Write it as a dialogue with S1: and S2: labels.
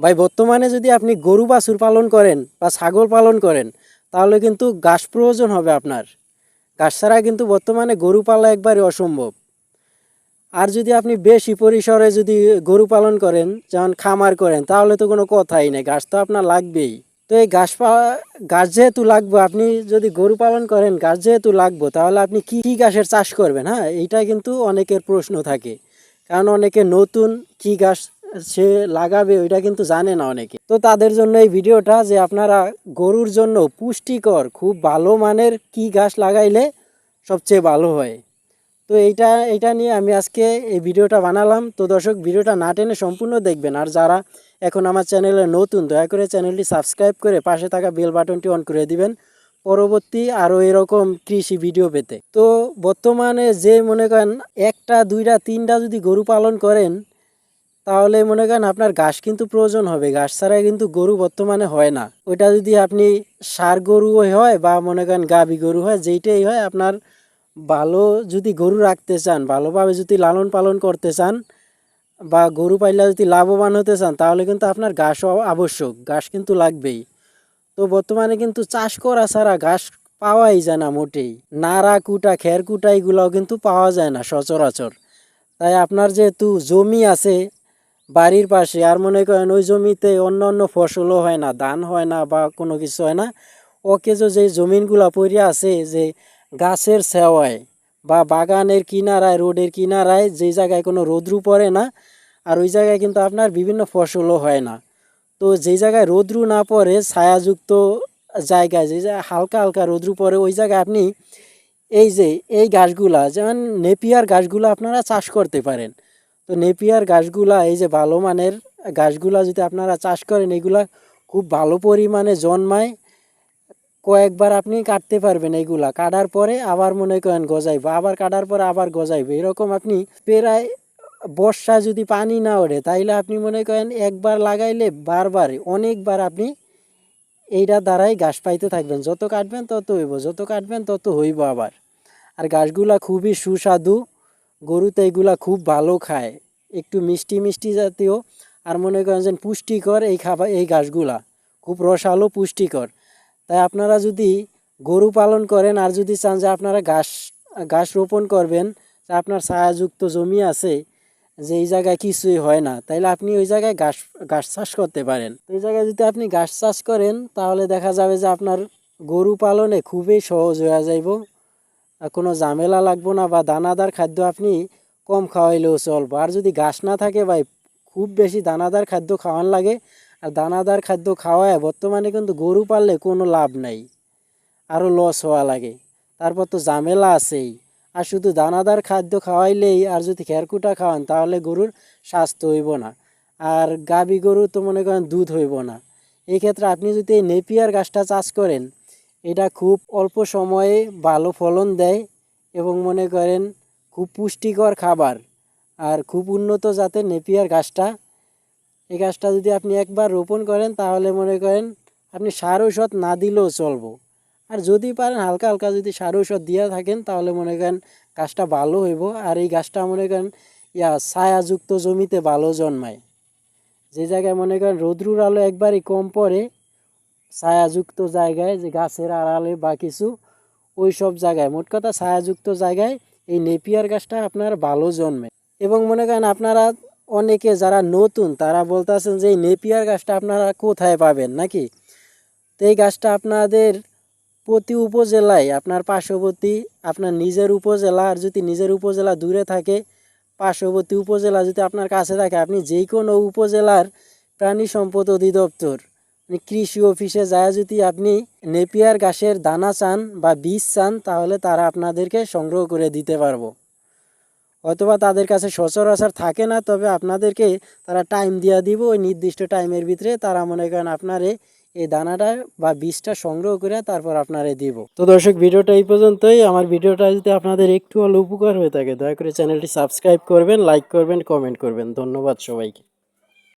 S1: ভাই, বর্তমানে যদি আপনি গরু বাছুর পালন করেন বা ছাগল পালন করেন, তাহলে কিন্তু ঘাস প্রয়োজন হবে আপনার। ঘাস ছাড়া কিন্তু বর্তমানে গরু পালা একবারে অসম্ভব। আর যদি আপনি বেশি পরিসরে যদি গরু পালন করেন, যেমন খামার করেন, তাহলে তো কোনো কথাই নেই, ঘাস তো আপনার লাগবেই। তো এই ঘাস ঘাস যেহেতু লাগবে, আপনি যদি গরু পালন করেন, ঘাস যেহেতু লাগবে, তাহলে আপনি কি কি ঘাসের চাষ করবেন হ্যাঁ? এইটা কিন্তু অনেকের প্রশ্ন থাকে। কারণ অনেকে নতুন কি ঘাস সে লাগাবে, ওইটা কিন্তু জানে না অনেকে। তো তাদের জন্য এই ভিডিওটা যে আপনারা গরুর জন্য পুষ্টিকর, খুব ভালো মানের কি ঘাস লাগাইলে সবচেয়ে ভালো হয়। তো এইটা এটা নিয়ে আমি আজকে এই ভিডিওটা বানালাম। তো দর্শক, ভিডিওটা না টেনে সম্পূর্ণ দেখবেন। আর যারা এখন আমার চ্যানেলে নতুন, দয়া করে চ্যানেলটি সাবস্ক্রাইব করে পাশে থাকা বেল বাটনটি অন করে দিবেন। পরবর্তী আরও এরকম কৃষি ভিডিও পেতে। তো বর্তমানে যে মনে করেন একটা, দুইটা, তিনটা যদি গরু পালন করেন তাহলে মনে করেন আপনার ঘাস কিন্তু প্রয়োজন হবে। ঘাস ছাড়া কিন্তু গরু বর্তমানে হয় না। ওইটা যদি আপনি সার গরু হয় বা মনে করেন গাবি গরু হয়, যেইটাই হয় আপনার ভালো যদি গরু রাখতে চান, ভালোভাবে যদি লালন পালন করতে চান বা গরু পাইলে যদি লাভবান হতে চান, তাহলে কিন্তু আপনার ঘাসও আবশ্যক। ঘাস কিন্তু লাগবেই। তো বর্তমানে কিন্তু চাষ করা ছাড়া ঘাস পাওয়াই যায় না মোটেই। নাড়া কুটা, খের কুটা এগুলোও কিন্তু পাওয়া যায় না সচরাচর। তাই আপনার যেহেতু জমি আছে বাড়ির পাশে, আর মনে করেন ওই জমিতে অন্য অন্য ফসলও হয় না, ধান হয় না বা কোনো কিছু হয় না অকেজো যে জমিনগুলা পড়িয়া আছে, যে গাছের সেওয়ায় বা বাগানের কিনারায়, রোডের কিনারায় যেই জায়গায় কোনো রোদ্রু পড়ে না, আর ওই জায়গায় কিন্তু আপনার বিভিন্ন ফসলও হয় না। তো যেই জায়গায় রোদ্রু না পড়ে, ছায়াযুক্ত জায়গায় যে জায়গায় হালকা হালকা রোদ্রু পড়ে, ওই জায়গায় আপনি এই যে এই গাছগুলা, যেমন নেপিয়ার গাছগুলো আপনারা চাষ করতে পারেন। তো নেপিয়ার গাছগুলা, এই যে ভালো মানের গাছগুলা যদি আপনারা চাষ করেন, এগুলা খুব ভালো পরিমাণে জন্মায়, কয়েকবার আপনি কাটতে পারবেন এইগুলা কাটার পরে আবার মনে করেন গজাইবে, আবার কাটার পরে আবার গজাইবে। এরকম আপনি প্রায় বর্ষা যদি পানি না ওঠে তাইলে আপনি মনে করেন একবার লাগাইলে বারবার, অনেকবার আপনি এইটা দ্বারাই গাছ পাইতে থাকবেন। যত কাটবেন তত হইব, যত কাটবেন তত হইব আবার। আর গাছগুলা খুবই সুস্বাদু, গরুতে এগুলা খুব ভালো খায়। একটু মিষ্টি মিষ্টি জাতীয়, আর মনে করেন যে পুষ্টিকর এই খাবার, এই ঘাসগুলা খুব রসালো, পুষ্টিকর। তাই আপনারা যদি গরু পালন করেন, আর যদি চান যে আপনারা ঘাস ঘাস রোপণ করবেন আপনার ছায়াযুক্ত জমি আছে, যে এই জায়গায় কিছুই হয় না, তাইলে আপনি ওই জায়গায় ঘাস ঘাস চাষ করতে পারেন। এই জায়গায় যদি আপনি ঘাস চাষ করেন, তাহলে দেখা যাবে যে আপনার গরু পালনে খুবই সহজ হয়ে যাইব। কোনো ঝামেলা লাগবো না, বা দানাদার খাদ্য আপনি কম খাওয়াইলেও চলবো। আর যদি ঘাস না থাকে ভাই, খুব বেশি দানাদার খাদ্য খাওয়ান লাগে। আর দানাদার খাদ্য খাওয়ায় বর্তমানে কিন্তু গরু পাললে কোনো লাভ নাই, আরও লস হওয়া লাগে। তারপর তো ঝামেলা আছেই। আর শুধু দানাদার খাদ্য খাওয়াইলেই আর যদি খেরকুটা খাওয়ান, তাহলে গরুর স্বাস্থ্য হইব না। আর গাবি গরু তো মনে করেন দুধ হইব না। এই ক্ষেত্রে আপনি যদি এই নেপিয়ার গাছটা চাষ করেন, এটা খুব অল্প সময়ে ভালো ফলন দেয় এবং মনে করেন খুব পুষ্টিকর খাবার আর খুব উন্নত জাতের নেপিয়ার গাছটা এই গাছটা যদি আপনি একবার রোপণ করেন, তাহলে মনে করেন আপনি সার ঔষধ না দিলেও চলবো। আর যদি পারেন, হালকা হালকা যদি সার ঔষধ দিয়ে থাকেন, তাহলে মনে করেন গাছটা ভালো হইব। আর এই গাছটা মনে করেন, ইয়া ছায়াযুক্ত জমিতে ভালো জন্মায়। যে জায়গায় মনে করেন রৌদ্রুর আলো একবারই কম পড়ে, ছায়াযুক্ত জায়গায় যে গাছের আড়ালে বা কিছু ওই সব জায়গায়। মোট কথা ছায়াযুক্ত জায়গায় এই নেপিয়ার গাছটা আপনার ভালো জন্মে। এবং মনে করেন আপনারা অনেকে যারা নতুন, তারা বলতেছেন যে এই নেপিয়ার গাছটা আপনারা কোথায় পাবেন, নাকি? তো এই গাছটা আপনাদের প্রতি উপজেলায়, আপনার পার্শ্ববর্তী, আপনার নিজের উপজেলা, আর যদি নিজের উপজেলা দূরে থাকে, পার্শ্ববর্তী উপজেলা যদি আপনার কাছে থাকে, আপনি যে কোনো উপজেলার প্রাণী সম্পদ অধিদপ্তর কৃষি অফিসে যায় যদি আপনি নেপিয়ার গাছের দানা চান বা বীজ চান, তাহলে তারা আপনাদেরকে সংগ্রহ করে দিতে পারব। অথবা তাদের কাছে সচরাচর থাকে না, তবে আপনাদেরকে তারা টাইম দিয়া দিব, ওই নির্দিষ্ট টাইমের ভিতরে তারা মনে করেন আপনারে এই দানাটা বা বীজটা সংগ্রহ করে তারপর আপনারে দিব। তো দর্শক, ভিডিওটা এই পর্যন্তই। আমার ভিডিওটা যদি আপনাদের একটু হলে উপকার হয়ে থাকে, দয়া করে চ্যানেলটি সাবস্ক্রাইব করবেন, লাইক করবেন, কমেন্ট করবেন। ধন্যবাদ সবাইকে।